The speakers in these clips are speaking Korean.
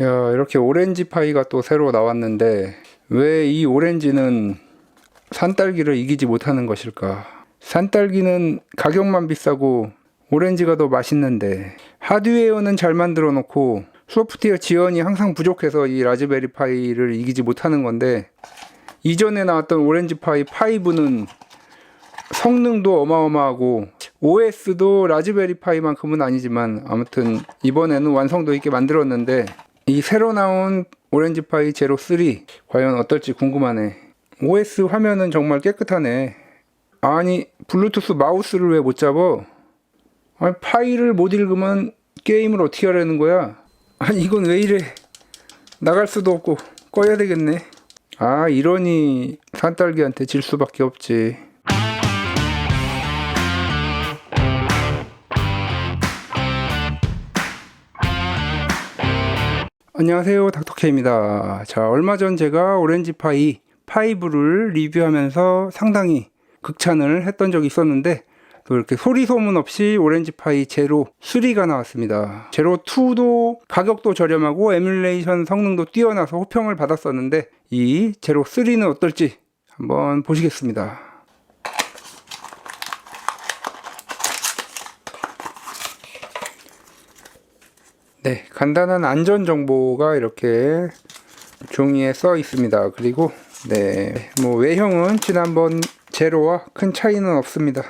야, 이렇게 오렌지 파이가 또 새로 나왔는데 왜 이 오렌지는 산딸기를 이기지 못하는 것일까? 산딸기는 가격만 비싸고 오렌지가 더 맛있는데 하드웨어는 잘 만들어 놓고 소프트웨어 지원이 항상 부족해서 이 라즈베리 파이를 이기지 못하는 건데 이전에 나왔던 오렌지 파이 5는 성능도 어마어마하고 OS도 라즈베리 파이만큼은 아니지만 아무튼 이번에는 완성도 있게 만들었는데 이 새로 나온 오렌지 파이 제로 3 과연 어떨지 궁금하네. OS 화면은 정말 깨끗하네. 아니 블루투스 마우스를 왜 못 잡어? 아니 파일을 못 읽으면 게임을 어떻게 하려는 거야? 아니 이건 왜 이래? 나갈 수도 없고 꺼야 되겠네. 아 이러니 산딸기한테 질 수밖에 없지. 안녕하세요 닥터케입니다. 자 얼마 전 제가 오렌지 파이 5를 리뷰하면서 상당히 극찬을 했던 적이 있었는데 또 이렇게 소리 소문 없이 오렌지 파이 제로 3가 나왔습니다. 제로 2도 가격도 저렴하고 에뮬레이션 성능도 뛰어나서 호평을 받았었는데 이 제로 3는 어떨지 한번 보시겠습니다. 네, 간단한 안전 정보가 이렇게 종이에 써 있습니다. 그리고 네, 뭐 외형은 지난번 제로와 큰 차이는 없습니다.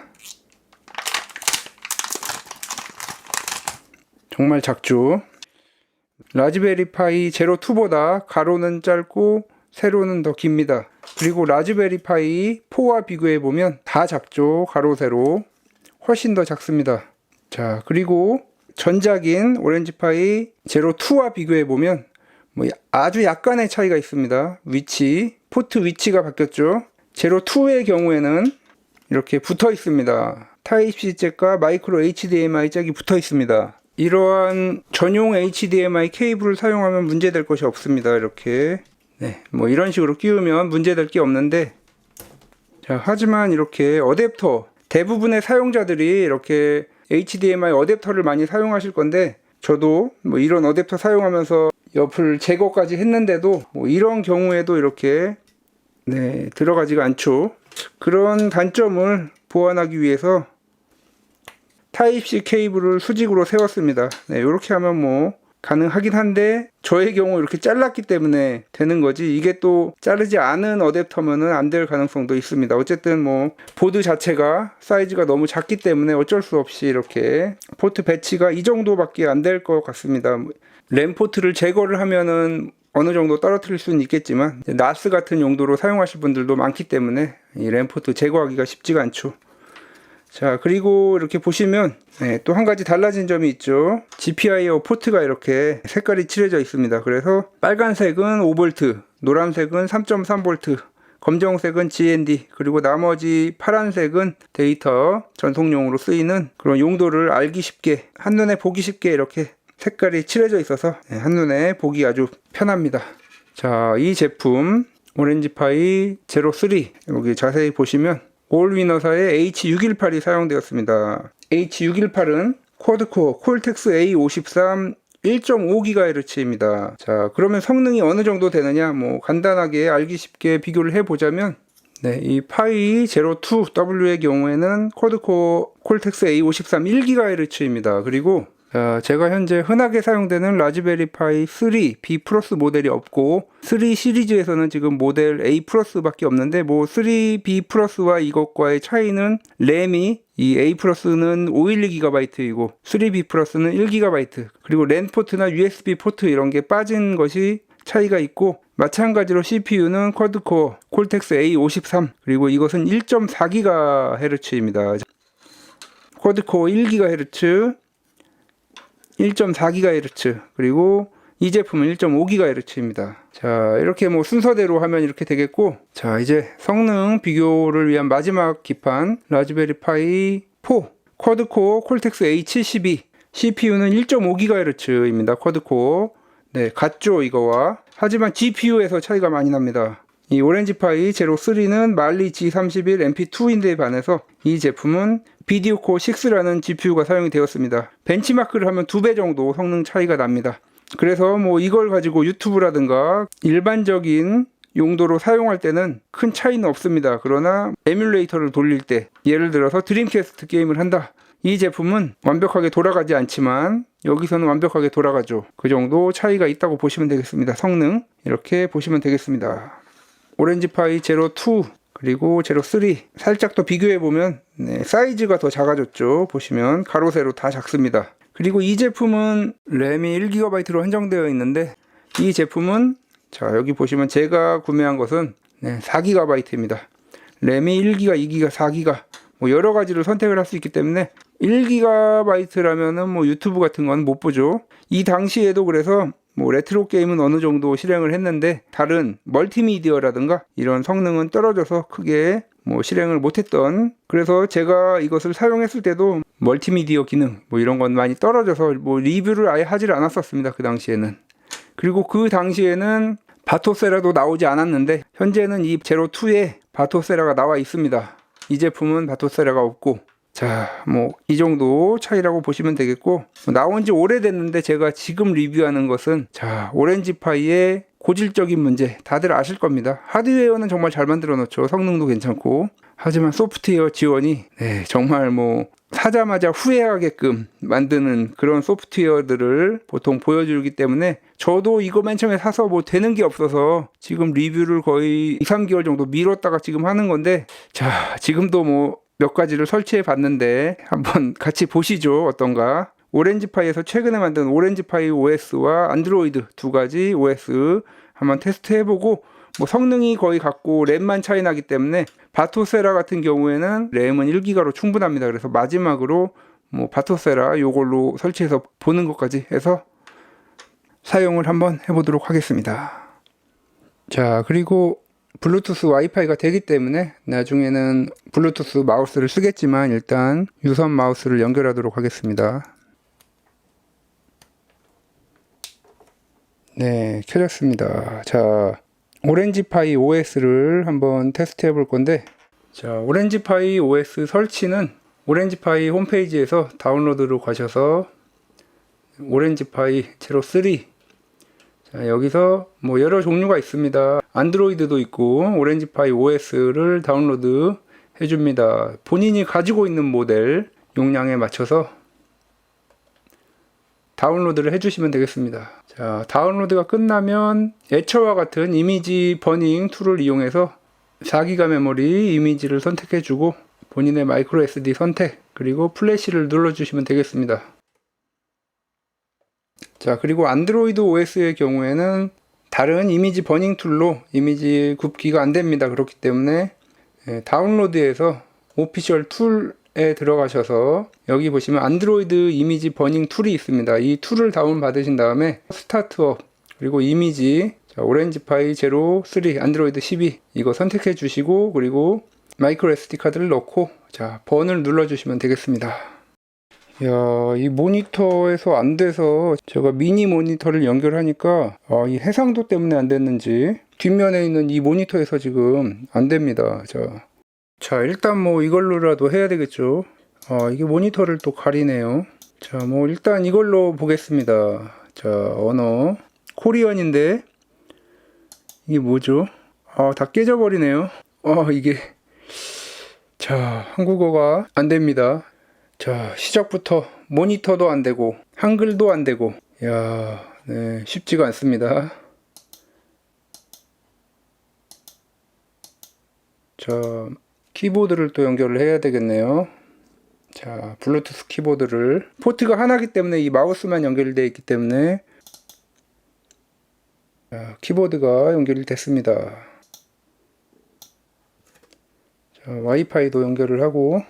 정말 작죠. 라즈베리 파이 제로 2보다 가로는 짧고 세로는 더 깁니다. 그리고 라즈베리 파이 4와 비교해 보면 다 작죠. 가로 세로 훨씬 더 작습니다. 자, 그리고 전작인 오렌지 파이 제로 2와 비교해 보면 뭐 아주 약간의 차이가 있습니다. 위치, 포트 위치가 바뀌었죠. 제로 2의 경우에는 이렇게 붙어 있습니다. 타입C 잭과 마이크로 HDMI 잭이 붙어 있습니다. 이러한 전용 HDMI 케이블을 사용하면 문제될 것이 없습니다. 이렇게 네, 뭐 이런 식으로 끼우면 문제될 게 없는데 자, 하지만 이렇게 어댑터 대부분의 사용자들이 이렇게 HDMI 어댑터를 많이 사용하실 건데 저도 뭐 이런 어댑터 사용하면서 옆을 제거까지 했는데도 뭐 이런 경우에도 이렇게 네, 들어가지가 않죠. 그런 단점을 보완하기 위해서 타입C 케이블을 수직으로 세웠습니다. 네, 이렇게 하면 뭐 가능하긴 한데 저의 경우 이렇게 잘랐기 때문에 되는 거지 이게 또 자르지 않은 어댑터면은 안 될 가능성도 있습니다. 어쨌든 뭐 보드 자체가 사이즈가 너무 작기 때문에 어쩔 수 없이 이렇게 포트 배치가 이 정도밖에 안 될 것 같습니다. 램 포트를 제거를 하면은 어느 정도 떨어뜨릴 수는 있겠지만 나스 같은 용도로 사용하실 분들도 많기 때문에 이 램포트 제거하기가 쉽지가 않죠. 자 그리고 이렇게 보시면 네, 또 한 가지 달라진 점이 있죠. GPIO 포트가 이렇게 색깔이 칠해져 있습니다. 그래서 빨간색은 5V 노란색은 3.3V 검정색은 GND 그리고 나머지 파란색은 데이터 전송용으로 쓰이는 그런 용도를 알기 쉽게 한눈에 보기 쉽게 이렇게 색깔이 칠해져 있어서 네, 한눈에 보기 아주 편합니다. 자 이 제품 오렌지파이 제로 3 여기 자세히 보시면 올위너사의 H618이 사용되었습니다. H618은 쿼드코어 콜텍스 A53 1.5GHz입니다. 자, 그러면 성능이 어느 정도 되느냐? 뭐 간단하게 알기 쉽게 비교를 해 보자면 네, 이 파이 02W의 경우에는 쿼드코어 콜텍스 A53 1GHz입니다. 그리고 자, 제가 현재 흔하게 사용되는 라즈베리 파이 3 B 플러스 모델이 없고 3 시리즈에서는 지금 모델 A 플러스밖에 없는데 뭐 3 B 플러스와 이것과의 차이는 램이 이 A 플러스는 512GB이고 3B 플러스는 1GB 그리고 랜 포트나 USB 포트 이런 게 빠진 것이 차이가 있고 마찬가지로 CPU는 쿼드코어 콜텍스 A53 그리고 이것은 1.4GHz입니다. 쿼드코어 1GHz 1.4GHz 그리고 이 제품은 1.5GHz입니다. 자, 이렇게 뭐 순서대로 하면 이렇게 되겠고, 자, 이제 성능 비교를 위한 마지막 기판, 라즈베리 파이 4, 쿼드코어 콜텍스 A72, CPU는 1.5GHz입니다. 쿼드코어. 네, 같죠, 이거와. 하지만 GPU에서 차이가 많이 납니다. 이 오렌지파이 제로 3는 말리 G31 MP2인데에 반해서 이 제품은 비디오 코어 6라는 GPU가 사용이 되었습니다. 벤치마크를 하면 두 배 정도 성능 차이가 납니다. 그래서 뭐 이걸 가지고 유튜브라든가 일반적인 용도로 사용할 때는 큰 차이는 없습니다. 그러나 에뮬레이터를 돌릴 때 예를 들어서 드림캐스트 게임을 한다. 이 제품은 완벽하게 돌아가지 않지만 여기서는 완벽하게 돌아가죠. 그 정도 차이가 있다고 보시면 되겠습니다. 성능 이렇게 보시면 되겠습니다. 오렌지파이 제로 2 그리고 제로 3 살짝 더 비교해 보면 네, 사이즈가 더 작아졌죠. 보시면 가로 세로 다 작습니다. 그리고 이 제품은 램이 1GB로 한정되어 있는데 이 제품은 자 여기 보시면 제가 구매한 것은 네, 4GB입니다. 램이 1기가, 2기가, 4기가 뭐 여러 가지를 선택을 할 수 있기 때문에 1GB라면은 뭐 유튜브 같은 건 못 보죠. 이 당시에도 그래서 뭐 레트로 게임은 어느 정도 실행을 했는데 다른 멀티미디어라든가 이런 성능은 떨어져서 크게 뭐 실행을 못했던 그래서 제가 이것을 사용했을 때도 멀티미디어 기능 뭐 이런 건 많이 떨어져서 뭐 리뷰를 아예 하질 않았었습니다 그 당시에는. 그리고 그 당시에는 바토세라도 나오지 않았는데 현재는 이 제로 2에 바토세라가 나와 있습니다. 이 제품은 바토세라가 없고 자, 뭐, 이 정도 차이라고 보시면 되겠고, 뭐 나온 지 오래됐는데 제가 지금 리뷰하는 것은, 자, 오렌지파이의 고질적인 문제, 다들 아실 겁니다. 하드웨어는 정말 잘 만들어 놓죠. 성능도 괜찮고. 하지만 소프트웨어 지원이, 네, 정말 뭐, 사자마자 후회하게끔 만드는 그런 소프트웨어들을 보통 보여주기 때문에 저도 이거 맨 처음에 사서 뭐 되는 게 없어서 지금 리뷰를 거의 2, 3개월 정도 미뤘다가 지금 하는 건데 자 지금도 뭐 몇 가지를 설치해 봤는데 한번 같이 보시죠 어떤가. 오렌지파이에서 최근에 만든 오렌지파이 OS와 안드로이드 두 가지 OS 한번 테스트 해보고 뭐 성능이 거의 같고 램만 차이 나기 때문에 바토세라 같은 경우에는 램은 1기가로 충분합니다. 그래서 마지막으로 뭐 바토세라 요걸로 설치해서 보는 것까지 해서 사용을 한번 해보도록 하겠습니다. 자 그리고 블루투스 와이파이가 되기 때문에 나중에는 블루투스 마우스를 쓰겠지만 일단 유선 마우스를 연결하도록 하겠습니다. 네, 켜졌습니다. 자, 오렌지파이 OS를 한번 테스트 해 볼 건데, 자, 오렌지파이 OS 설치는 오렌지파이 홈페이지에서 다운로드로 가셔서 오렌지파이 제로 3 자, 여기서 뭐 여러 종류가 있습니다. 안드로이드도 있고 오렌지파이 OS를 다운로드 해줍니다. 본인이 가지고 있는 모델 용량에 맞춰서 다운로드를 해주시면 되겠습니다. 자, 다운로드가 끝나면 애처와 같은 이미지 버닝 툴을 이용해서 4기가 메모리 이미지를 선택해주고 본인의 마이크로 SD 선택 그리고 플래시를 눌러주시면 되겠습니다. 자, 그리고 안드로이드 OS의 경우에는 다른 이미지 버닝 툴로 이미지 굽기가 안 됩니다. 그렇기 때문에 예, 다운로드에서 오피셜 툴에 들어가셔서 여기 보시면 안드로이드 이미지 버닝 툴이 있습니다. 이 툴을 다운 받으신 다음에 스타트업 그리고 이미지 자, 오렌지파이 제로 3 안드로이드 12 이거 선택해 주시고 그리고 마이크로 SD 카드를 넣고 자 번을 눌러 주시면 되겠습니다. 야, 이 모니터에서 안 돼서 제가 미니 모니터를 연결하니까 아, 이 해상도 때문에 안 됐는지 뒷면에 있는 이 모니터에서 지금 안 됩니다. 자, 자 일단 뭐 이걸로라도 해야 되겠죠. 아, 이게 모니터를 또 가리네요. 자, 뭐 일단 이걸로 보겠습니다. 자, 언어 코리언인데 이게 뭐죠? 아, 다 깨져버리네요. 아, 이게 자, 한국어가 안 됩니다. 자, 시작부터 모니터도 안 되고, 한글도 안 되고, 야, 네, 쉽지가 않습니다. 자, 키보드를 또 연결을 해야 되겠네요. 자, 블루투스 키보드를, 포트가 하나기 때문에 이 마우스만 연결되어 있기 때문에, 자, 키보드가 연결이 됐습니다. 자, 와이파이도 연결을 하고,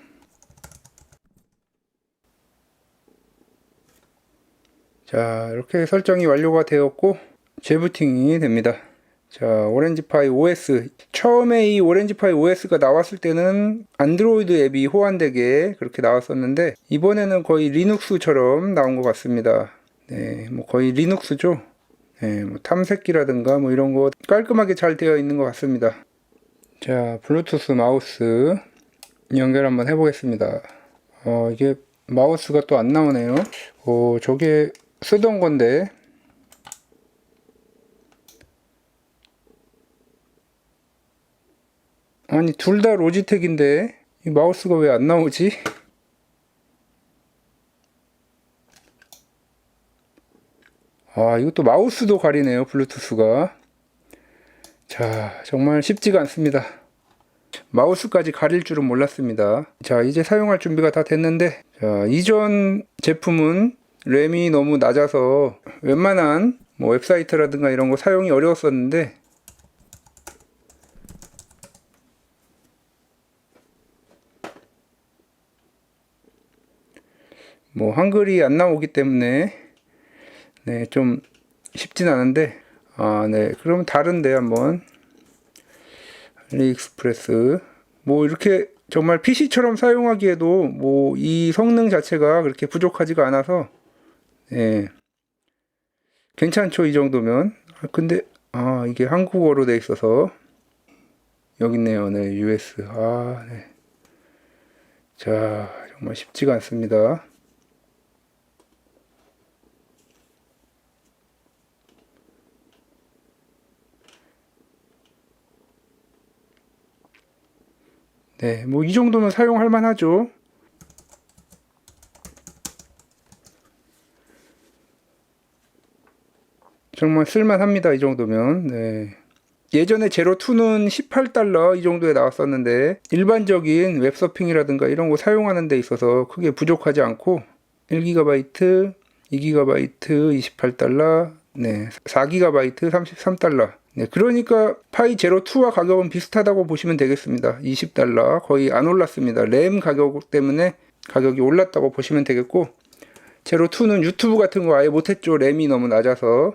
자 이렇게 설정이 완료가 되었고 재부팅이 됩니다. 자 오렌지파이 OS 처음에 이 오렌지파이 OS가 나왔을 때는 안드로이드 앱이 호환되게 그렇게 나왔었는데 이번에는 거의 리눅스처럼 나온 것 같습니다. 네뭐 거의 리눅스죠? 네 뭐 탐색기라든가 뭐 이런 거 깔끔하게 잘 되어 있는 것 같습니다. 자 블루투스 마우스 연결 한번 해보겠습니다. 어 이게 마우스가 또 안 나오네요. 어 저게 쓰던 건데. 아니 둘 다 로지텍인데 이 마우스가 왜 안 나오지? 아 이것도 마우스도 가리네요 블루투스가. 자 정말 쉽지가 않습니다. 마우스까지 가릴 줄은 몰랐습니다. 자 이제 사용할 준비가 다 됐는데 자, 이전 제품은 램이 너무 낮아서 웬만한 뭐 웹사이트라든가 이런 거 사용이 어려웠었는데 뭐 한글이 안 나오기 때문에 네, 좀 쉽진 않은데 아, 네. 그럼 다른데 한번 알리익스프레스 뭐 이렇게 정말 PC처럼 사용하기에도 뭐 이 성능 자체가 그렇게 부족하지가 않아서 예. 괜찮죠 이 정도면 아, 근데 아 이게 한국어로 돼 있어서 여기 있네요 네 US 아 네 자 정말 쉽지가 않습니다 네, 뭐 이 정도면 사용할 만하죠. 정말 쓸만합니다. 이 정도면. 네. 예전에 제로2는 18달러 이 정도에 나왔었는데 일반적인 웹서핑이라든가 이런 거 사용하는 데 있어서 크게 부족하지 않고 1GB, 2GB 28달러, 네, 4GB 33달러. 네, 그러니까 파이 제로 2와 가격은 비슷하다고 보시면 되겠습니다. 20달러 거의 안 올랐습니다. 램 가격 때문에 가격이 올랐다고 보시면 되겠고 제로 2는 유튜브 같은 거 아예 못했죠. 램이 너무 낮아서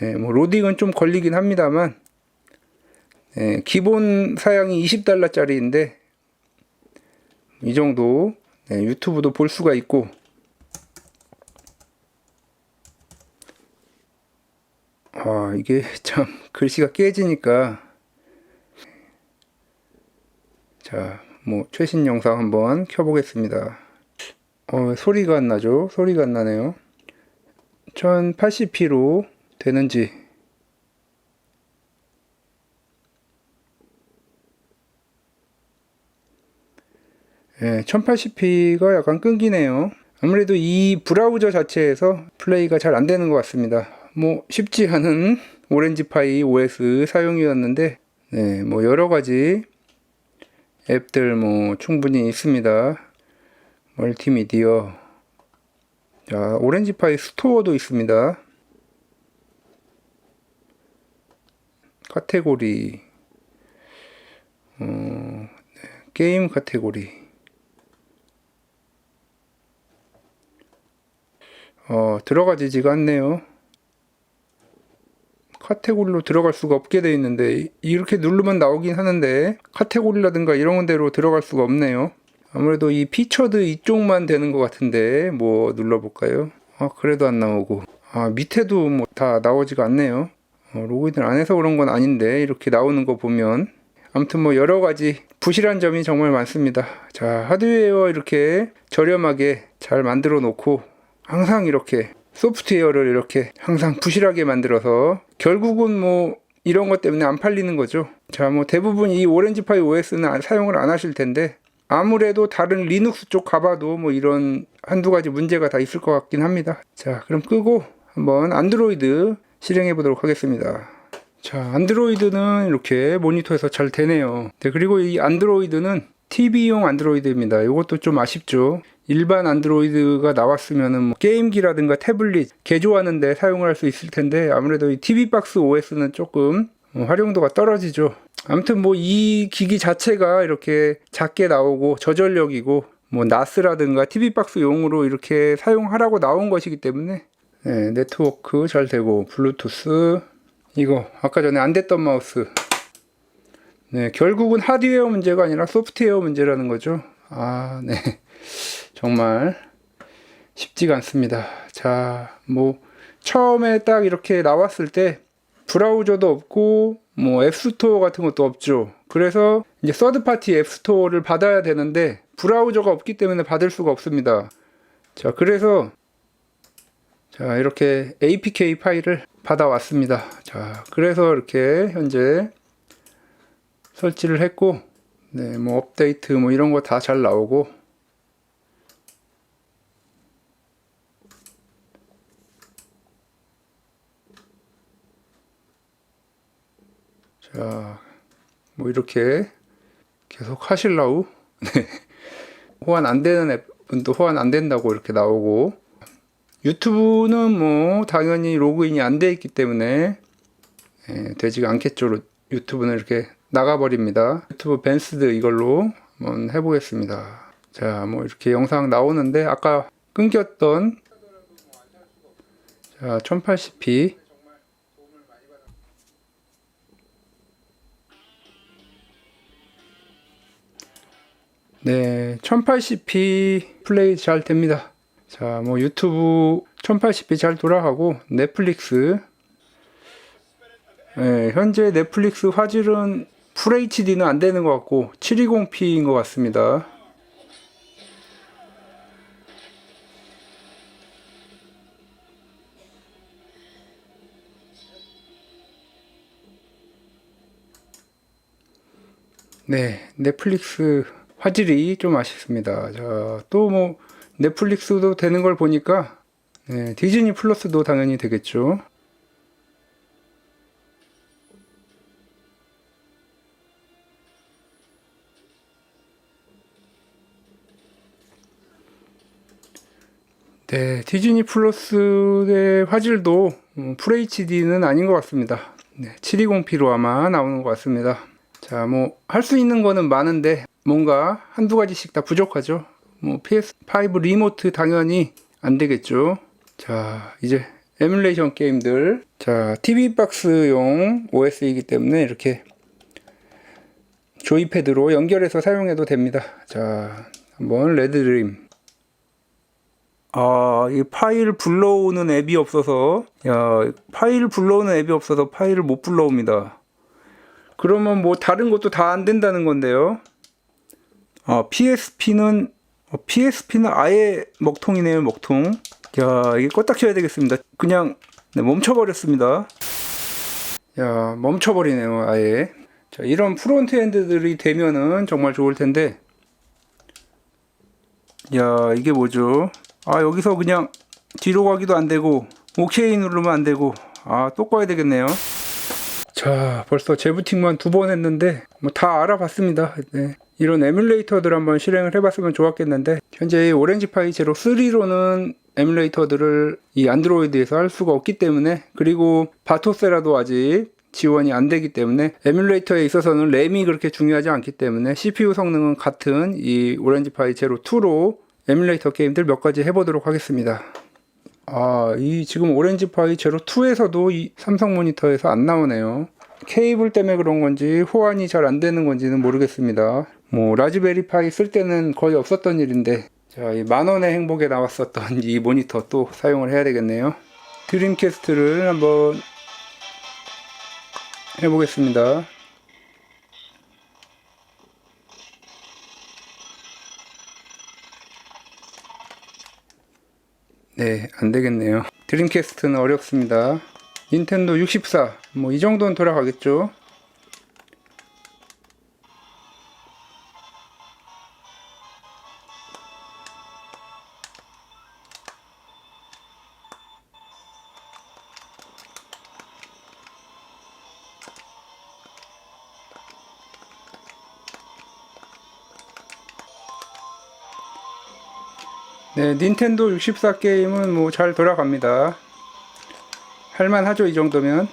네, 뭐 로딩은 좀 걸리긴 합니다만 네, 기본 사양이 20달러짜리인데 이 정도 네, 유튜브도 볼 수가 있고. 아 이게 참 글씨가 깨지니까. 자 뭐 최신 영상 한번 켜보겠습니다. 어 소리가 안 나죠? 소리가 안 나네요. 1080p로 되는지 예, 1080p가 약간 끊기네요. 아무래도 이 브라우저 자체에서 플레이가 잘 안 되는 것 같습니다. 뭐 쉽지 않은 오렌지파이 OS 사용이었는데, 네, 뭐 여러 가지 앱들 뭐 충분히 있습니다. 멀티미디어, 자, 오렌지파이 스토어도 있습니다. 카테고리, 어, 네, 게임 카테고리. 어, 들어가지지가 않네요. 카테고리로 들어갈 수가 없게 되어 있는데 이렇게 누르면 나오긴 하는데 카테고리라든가 이런 데로 들어갈 수가 없네요. 아무래도 이 피처드 이쪽만 되는 것 같은데 뭐 눌러볼까요? 아 그래도 안 나오고 아 밑에도 뭐 다 나오지가 않네요. 어, 로그인을 안 해서 그런 건 아닌데 이렇게 나오는 거 보면 아무튼 뭐 여러 가지 부실한 점이 정말 많습니다. 자 하드웨어 이렇게 저렴하게 잘 만들어 놓고 항상 이렇게 소프트웨어를 이렇게 항상 부실하게 만들어서 결국은 뭐 이런 것 때문에 안 팔리는 거죠. 자, 뭐 대부분 이 오렌지파이 OS는 사용을 안 하실 텐데 아무래도 다른 리눅스 쪽 가봐도 뭐 이런 한두 가지 문제가 다 있을 것 같긴 합니다. 자, 그럼 끄고 한번 안드로이드 실행해 보도록 하겠습니다. 자, 안드로이드는 이렇게 모니터에서 잘 되네요. 네, 그리고 이 안드로이드는 TV용 안드로이드입니다. 이것도 좀 아쉽죠. 일반 안드로이드가 나왔으면은 뭐 게임기라든가 태블릿 개조하는데 사용을 할 수 있을 텐데 아무래도 이 TV 박스 OS는 조금 어, 활용도가 떨어지죠. 아무튼 뭐 이 기기 자체가 이렇게 작게 나오고 저전력이고 뭐 나스라든가 TV 박스용으로 이렇게 사용하라고 나온 것이기 때문에 네, 네트워크 잘 되고 블루투스 이거 아까 전에 안 됐던 마우스 네, 결국은 하드웨어 문제가 아니라 소프트웨어 문제라는 거죠. 아, 네. 정말 쉽지가 않습니다. 자, 뭐, 처음에 딱 이렇게 나왔을 때 브라우저도 없고, 뭐, 앱스토어 같은 것도 없죠. 그래서 이제 서드파티 앱스토어를 받아야 되는데, 브라우저가 없기 때문에 받을 수가 없습니다. 자, 그래서, 자, 이렇게 APK 파일을 받아왔습니다. 자, 그래서 이렇게 현재 설치를 했고, 네, 뭐 업데이트 뭐 이런 거 다 잘 나오고, 자, 뭐 이렇게 계속 하실라우, 네. 호환 안 되는 앱은 또 호환 안 된다고 이렇게 나오고, 유튜브는 뭐 당연히 로그인이 안 돼 있기 때문에 예, 되지가 않겠죠. 로- 유튜브는 이렇게 나가버립니다. 유튜브 벤스드 이걸로 한번 해보겠습니다. 자, 뭐 이렇게 영상 나오는데 아까 끊겼던 자 1080p 네, 1080p 플레이 잘 됩니다. 자, 뭐 유튜브 1080p 잘 돌아가고 넷플릭스 예, 현재 넷플릭스 화질은 풀 HD는 안 되는 것 같고 720p인 것 같습니다. 네, 넷플릭스 화질이 좀 아쉽습니다. 자, 또 뭐 넷플릭스도 되는 걸 보니까 네, 디즈니 플러스도 당연히 되겠죠. 네, 디즈니 플러스의 화질도 음, 풀 HD는 아닌 것 같습니다. 네, 720p로 아마 나오는 것 같습니다. 자, 뭐 할 수 있는 거는 많은데 뭔가 한두 가지씩 다 부족하죠. 뭐 PS5 리모트 당연히 안 되겠죠. 자, 이제 에뮬레이션 게임들. 자, TV 박스용 OS이기 때문에 이렇게 조이패드로 연결해서 사용해도 됩니다. 자, 한번 레드드림. 아, 이 파일 불러오는 앱이 없어서, 야, 파일 불러오는 앱이 없어서 파일을 못 불러옵니다. 그러면 뭐 다른 것도 다 안 된다는 건데요. 아, PSP는, PSP는 아예 먹통이네요, 먹통. 야, 이게 껐다 켜야 되겠습니다. 그냥, 네, 멈춰버렸습니다. 야, 멈춰버리네요, 아예. 자, 이런 프론트 엔드들이 되면은 정말 좋을 텐데. 야, 이게 뭐죠? 아, 여기서 그냥 뒤로 가기도 안 되고, 오케이 누르면 안 되고, 아, 또 꺼야 되겠네요. 자, 벌써 재부팅만 두 번 했는데, 뭐 다 알아봤습니다. 네. 이런 에뮬레이터들 한번 실행을 해봤으면 좋았겠는데, 현재 이 오렌지파이 제로 3로는 에뮬레이터들을 이 안드로이드에서 할 수가 없기 때문에, 그리고 바토세라도 아직 지원이 안 되기 때문에 에뮬레이터에 있어서는 램이 그렇게 중요하지 않기 때문에 CPU 성능은 같은 이 오렌지파이 제로 2로 에뮬레이터 게임들 몇 가지 해보도록 하겠습니다. 아, 이 지금 오렌지파이 제로 2에서도 이 삼성 모니터에서 안 나오네요. 케이블 때문에 그런 건지 호환이 잘 안 되는 건지는 모르겠습니다. 뭐 라즈베리 파이 쓸 때는 거의 없었던 일인데 자, 이 만원의 행복에 나왔었던 이 모니터 또 사용을 해야 되겠네요. 드림캐스트를 한번 해보겠습니다. 네, 안 되겠네요. 드림캐스트는 어렵습니다. 닌텐도 64, 뭐 이 정도는 돌아가겠죠. 닌텐도 64 게임은 뭐 잘 돌아갑니다. 할만하죠, 이 정도면.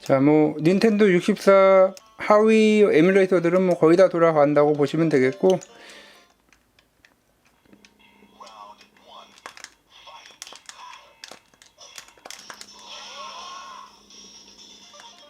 자, 뭐 닌텐도 64 하위 에뮬레이터들은 뭐 거의 다 돌아간다고 보시면 되겠고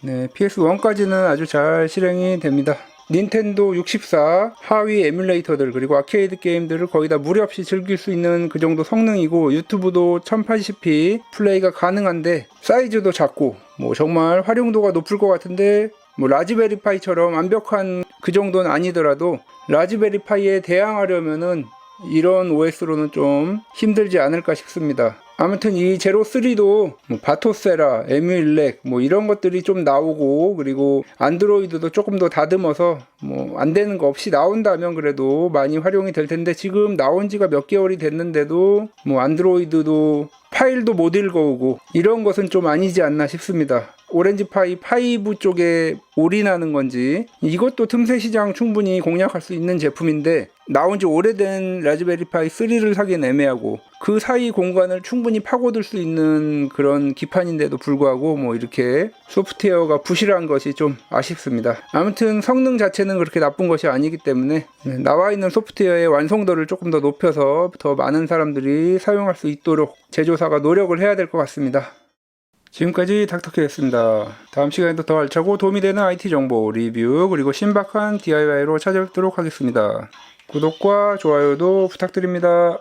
네, PS1까지는 아주 잘 실행이 됩니다. 닌텐도 64 하위 에뮬레이터들 그리고 아케이드 게임들을 거의 다 무리 없이 즐길 수 있는 그 정도 성능이고 유튜브도 1080p 플레이가 가능한데 사이즈도 작고 뭐 정말 활용도가 높을 것 같은데 뭐 라즈베리 파이처럼 완벽한 그 정도는 아니더라도 라즈베리 파이에 대항하려면은 이런 OS로는 좀 힘들지 않을까 싶습니다. 아무튼 이 제로 3도 뭐 바토세라, 에뮬렉 뭐 이런 것들이 좀 나오고 그리고 안드로이드도 조금 더 다듬어서 뭐 안 되는 거 없이 나온다면 그래도 많이 활용이 될 텐데 지금 나온 지가 몇 개월이 됐는데도 뭐 안드로이드도 파일도 못 읽어오고 이런 것은 좀 아니지 않나 싶습니다. 오렌지파이 5 쪽에 올인하는 건지 이것도 틈새 시장 충분히 공략할 수 있는 제품인데 나온 지 오래된 라즈베리파이 3를 사기엔 애매하고 그 사이 공간을 충분히 파고들 수 있는 그런 기판인데도 불구하고 뭐 이렇게 소프트웨어가 부실한 것이 좀 아쉽습니다. 아무튼 성능 자체는 그렇게 나쁜 것이 아니기 때문에 네, 나와 있는 소프트웨어의 완성도를 조금 더 높여서 더 많은 사람들이 사용할 수 있도록 제조사가 노력을 해야 될 것 같습니다. 지금까지 닥터케였습니다. 다음 시간에도 더 알차고 도움이 되는 IT 정보 리뷰 그리고 신박한 DIY로 찾아뵙도록 하겠습니다. 구독과 좋아요도 부탁드립니다.